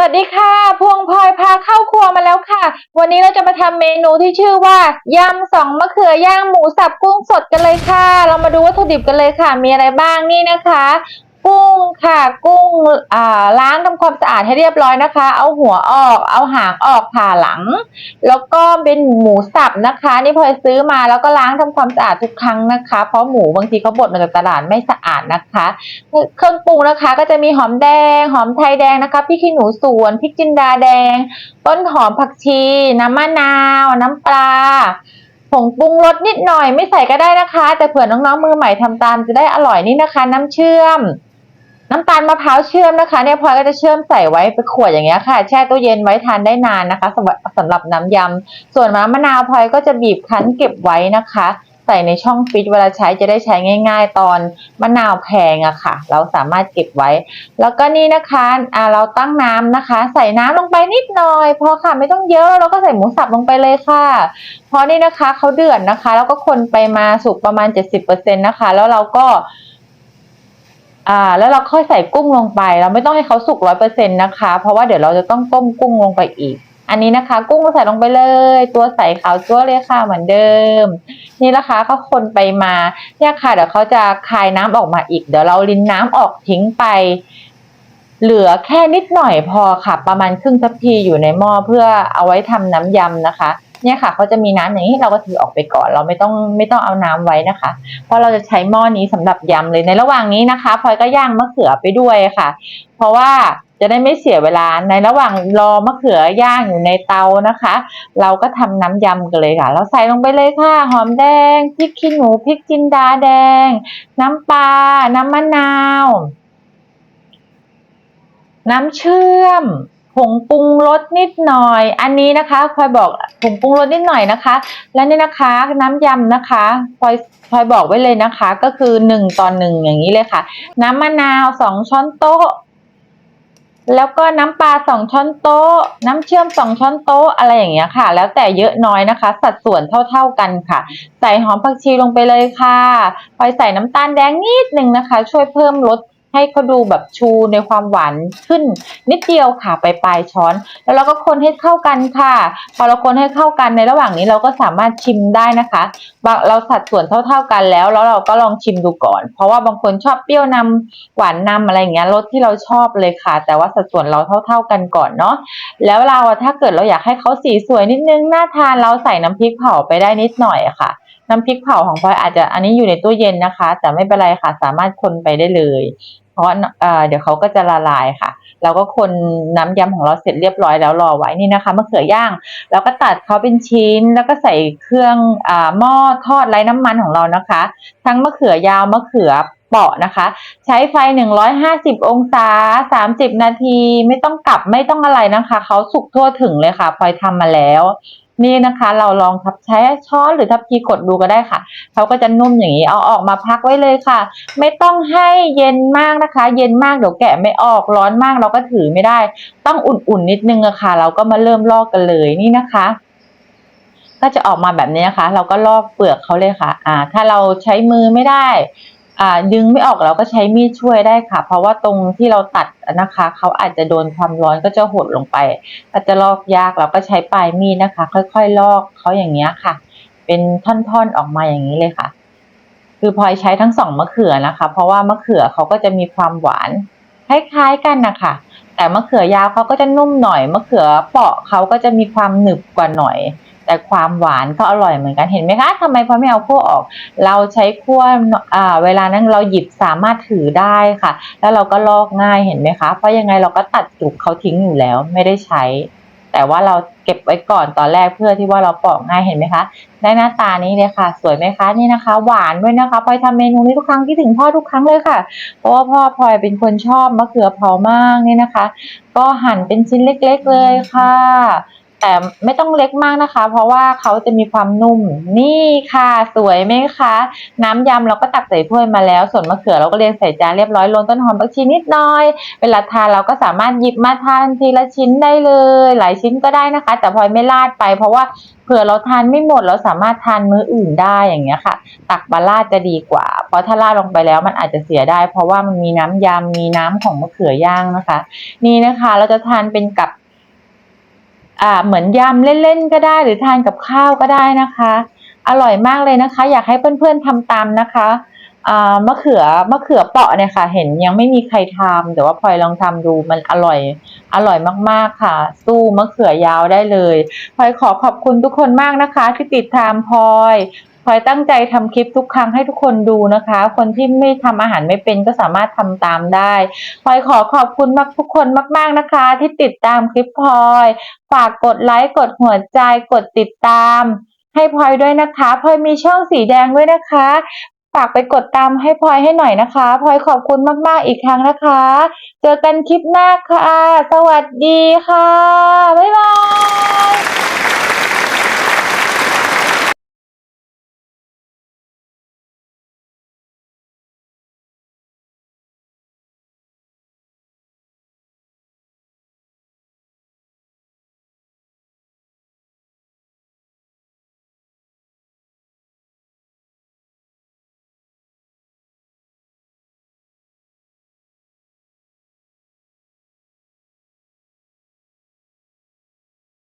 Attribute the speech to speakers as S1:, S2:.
S1: สวัสดีค่ะ พวงพลอยพาเข้าครัวมาแล้วค่ะ วันนี้เราจะมาทำเมนูที่ชื่อว่ายำสองมะเขือย่างหมูสับกุ้งสดกันเลยค่ะ เรามาดูวัตถุดิบกันเลยค่ะ มีอะไรบ้างนี่นะคะ กุ้งค่ะ กุ้งอ่าล้างทำความสะอาดให้เรียบร้อยนะคะ เอาหัวออก เอาหางออกผ่าหลัง แล้วก็เป็นหมูสับนะคะ นี่พลอยซื้อมาแล้วก็ล้างทำความสะอาดทุกครั้งนะคะ เพราะหมูบางทีเขาบดมาจากตลาดไม่สะอาดนะคะ เครื่องปรุงนะคะ ก็จะมีหอมแดง หอมไทยแดงนะคะพริกขี้หนูสวนพริกจินดาแดง ต้นหอมผักชี น้ำมะนาว น้ำปลาผงปรุงรสนิดหน่อยไม่ใส่ก็ได้นะคะ แต่เผื่อน้องๆมือใหม่ทำตามจะได้อร่อยนี่นะคะ น้ำเชื่อม น้ำตาลมะพร้าวเชื่อมนะคะเนี่ยพลอยก็จะเชื่อมใส่ไว้เป็นขวดอย่างเงี้ยค่ะ แช่ตู้เย็นไว้ทานได้นานนะคะสำหรับสำหรับน้ำยำส่วนมะนาวพลอยก็จะบีบคั้นเก็บไว้นะคะ ใส่ในช่องฟิตเวลาใช้จะได้ใช้ง่าย ๆ ตอนมะนาวแพงอะค่ะ เราสามารถเก็บไว้ แล้วก็นี่นะคะอ่าเราตั้งน้ำนะคะ ใส่น้ำลงไปนิดหน่อยพอค่ะไม่ต้องเยอะแล้วก็ใส่หมูสับลงไปเลยค่ะ พอนี่นะคะเขาเดือดนะคะ แล้วก็คนไปมาสุกประมาณ 70%นะคะ แล้วเราก็ อ่าแล้วเราค่อยใส่กุ้งลงไป เราไม่ต้องให้เขาสุกร้อยเปอร์เซ็นต์นะคะ เพราะว่าเดี๋ยวเราจะต้องต้มกุ้งลงไปอีก อันนี้นะคะ กุ้งเราใส่ลงไปเลย ตัวใส่ขาวจั๊วเลยค่ะเหมือนเดิม นี่นะคะเขาคนไปมาเนี่ยค่ะเดี๋ยวเขาจะคายน้ำออกมาอีก เดี๋ยวเราลินน้ำออกทิ้งไป เหลือแค่นิดหน่อยพอค่ะ ประมาณครึ่งทัพพีอยู่ในหม้อเพื่อเอาไว้ทำน้ำยำนะคะ เนี่ยค่ะเขาจะมีน้ำอย่างนี้เราก็ถือออกไปก่อน เราไม่ต้องไม่ต้องเอาน้ำไว้นะคะ เพราะเราจะใช้หม้อนี้สำหรับยำเลยในระหว่างนี้นะคะพลอยก็ย่างมะเขือไปด้วยค่ะ เพราะว่าจะได้ไม่เสียเวลาในระหว่างรอมะเขือย่างอยู่ในเตานะคะ เราก็ทำน้ำยำกันเลยค่ะ เราใส่ลงไปเลยค่ะ หอมแดงพริกขี้หนูพริกจินดาแดง น้ำปลาน้ำมะนาว น้ำเชื่อม งปรุงรสนิดหน่อย อันนี้นะคะพลอยบอกผงปรุงรสนิดหน่อยนะคะ และนี่นะคะน้ำยำนะคะพลอยพลอยบอกไว้เลยนะคะ ก็คือหนึ่งต่อหนึ่งอย่างนี้เลยค่ะ น้ำมะนาวสองช้อนโต๊ะ แล้วก็น้ำปลาสองช้อนโต๊ะ น้ำเชื่อมสองช้อนโต๊ะอะไรอย่างเงี้ยค่ะ แล้วแต่เยอะน้อยนะคะ สัดส่วนเท่าๆกันค่ะ ใส่หอมผักชีลงไปเลยค่ะพลอยใส่น้ำตาลแดงนิดหนึ่งนะคะ ช่วยเพิ่มรส ให้เขาดูแบบชูในความหวานขึ้น นิดเดียวค่ะไปปลายช้อน แล้วเราก็คนให้เข้ากันค่ะ พอเราคนให้เข้ากันในระหว่างนี้เราก็สามารถชิมได้นะคะเราสัดส่วนเท่า ๆกันแล้ว แล้วเราก็ลองชิมดูก่อน เพราะว่าบางคนชอบเปรี้ยวนำหวานนำอะไรอย่างเงี้ยรสที่เราชอบเลยค่ะ แต่ว่าสัดส่วนเราเท่า ๆกันก่อนเนาะแล้วเราถ้าเกิดเราอยากให้เขาสีสวยนิดนึงน่าทานเราใส่น้ำพริกเผาไปได้นิดหน่อยค่ะ น้ำพริกเผาของพลอยอาจจะอันนี้อยู่ในตู้เย็นนะคะ แต่ไม่เป็นไรค่ะ สามารถคนไปได้เลย เพราะว่าเดี๋ยวเขาก็จะละลายค่ะ เราก็คนน้ำยำของเราเสร็จเรียบร้อยแล้วรอไว้นี่นะคะมะเขือย่างแล้วก็ตัดเขาเป็นชิ้น แล้วก็ใส่เครื่องอหม้อทอดไร้น้ำมันของเรานะคะ ทั้งมะเขือยาวมะเขือเปาะนะคะ ใช้ไฟ 150 องศา 30 นาที ไม่ต้องกลับไม่ต้องอะไรนะคะ เขาสุกทั่วถึงเลยค่ะพลอยทำมาแล้ว นี่นะคะ เราลองทับใช้ช้อนหรือทับพีกดดูก็ได้ค่ะเขาก็จะนุ่มอย่างนี้เอาออกมาพักไว้เลยค่ะ ไม่ต้องให้เย็นมากนะคะ เย็นมากเดี๋ยวแกะไม่ออกร้อนมากเราก็ถือไม่ได้ ต้องอุ่นๆนิดนึงอะค่ะ เราก็มาเริ่มลอกกันเลยนี่นะคะก็จะออกมาแบบนี้นะคะ เราก็ลอกเปลือกเขาเลยค่ะ อ่า ถ้าเราใช้มือไม่ได้ ดึงไม่ออกเราก็ใช้มีดช่วยได้ค่ะ เพราะว่าตรงที่เราตัดนะคะเขาอาจจะโดนความร้อนก็จะหดลงไปก็จะลอกยากเราก็ใช้ปลายมีดนะคะ ค่อยๆลอกเขาอย่างเงี้ยค่ะ เป็นท่อนๆออกมาอย่างนี้เลยค่ะ คือพลอยใช้ทั้งสองมะเขือนะคะ เพราะว่ามะเขือเขาก็จะมีความหวานคล้ายๆกันนะคะแต่มะเขือยาวเขาก็จะนุ่มหน่อยมะเขือเปาะเขาก็จะมีความหนึบกว่าหน่อย แต่ความหวานก็อร่อยเหมือนกันเห็นไหมคะทำไมพลอไม่เอาคั่วออก เราใช้คั่วอ่าเวลานั้นเราหยิบสามารถถือได้ค่ะ แล้วเราก็ลอกง่ายเห็นไหมคะ เพราะยังไงเราก็ตัดจุกเขาทิ้งอยู่แล้วไม่ได้ใช้ แต่ว่าเราเก็บไว้ก่อนตอนแรกเพื่อที่ว่าเราปอกง่ายเห็นไหมคะได้หน้าตานี้เลยค่ะ สวยไหมคะนี่นะคะ หวานด้วยนะคะพลอยทำเมนูนี้ทุกครั้งที่ถึงพ่อทุกครั้งเลยค่ะ เพราะว่าพ่อพลอยเป็นคนชอบมะเขือเผามากนี่นะคะ ก็หั่นเป็นชิ้นเล็ก ๆเลยค่ะ แต่ไม่ต้องเล็กมากนะคะ เพราะว่าเขาจะมีความนุ่ม นี่ค่ะสวยไหมคะ น้ำยำเราก็ตักใส่ถ้วยมาแล้ว ส่วนมะเขือเราก็เรียงใส่จานเรียบร้อยโรยต้นหอมผักชีนิดหน่อย เวลาทานเราก็สามารถหยิบมาทานทีละชิ้นได้เลย หลายชิ้นก็ได้นะคะ แต่พลอยไม่ลาดไป เพราะว่าเผื่อเราทานไม่หมดเราสามารถทานมื้ออื่นได้อย่างเงี้ยค่ะ ตักมาราดจะดีกว่า เพราะถ้าราดลงไปแล้วมันอาจจะเสียได้ เพราะว่ามันมีน้ำยำมีน้ำของมะเขือย่างนะคะ นี่นะคะเราจะทานเป็นกับ เหมือนยำเล่นๆก็ได้ หรือทานกับข้าวก็ได้นะคะ อร่อยมากเลยนะคะ อยากให้เพื่อนๆทำตามนะคะอ่ามะเขือมะเขือเปาะเนี่ยค่ะ เห็นยังไม่มีใครทำแต่ว่าพลอยลองทำดูมันอร่อย อร่อยมากๆค่ะ สู้มะเขือยาวได้เลยพลอยขอขอบคุณทุกคนมากนะคะ ที่ติดตามพลอย พลอยตั้งใจทำคลิปทุกครั้งให้ทุกคนดูนะคะ คนที่ไม่ทำอาหารไม่เป็นก็สามารถทำตามได้พลอยขอขอบคุณมากทุกคนมาก ๆนะคะ ที่ติดตามคลิปพลอยฝากกดไลค์กดหัวใจกดติดตาม ให้พลอยด้วยนะคะพลอยมีช่องสีแดงด้วยนะคะฝากไปกดตามให้พลอยให้หน่อยนะคะพลอยขอบคุณมากๆอีกครั้งนะคะ เจอกันคลิปหน้าค่ะ สวัสดีค่ะ บ๊ายบาย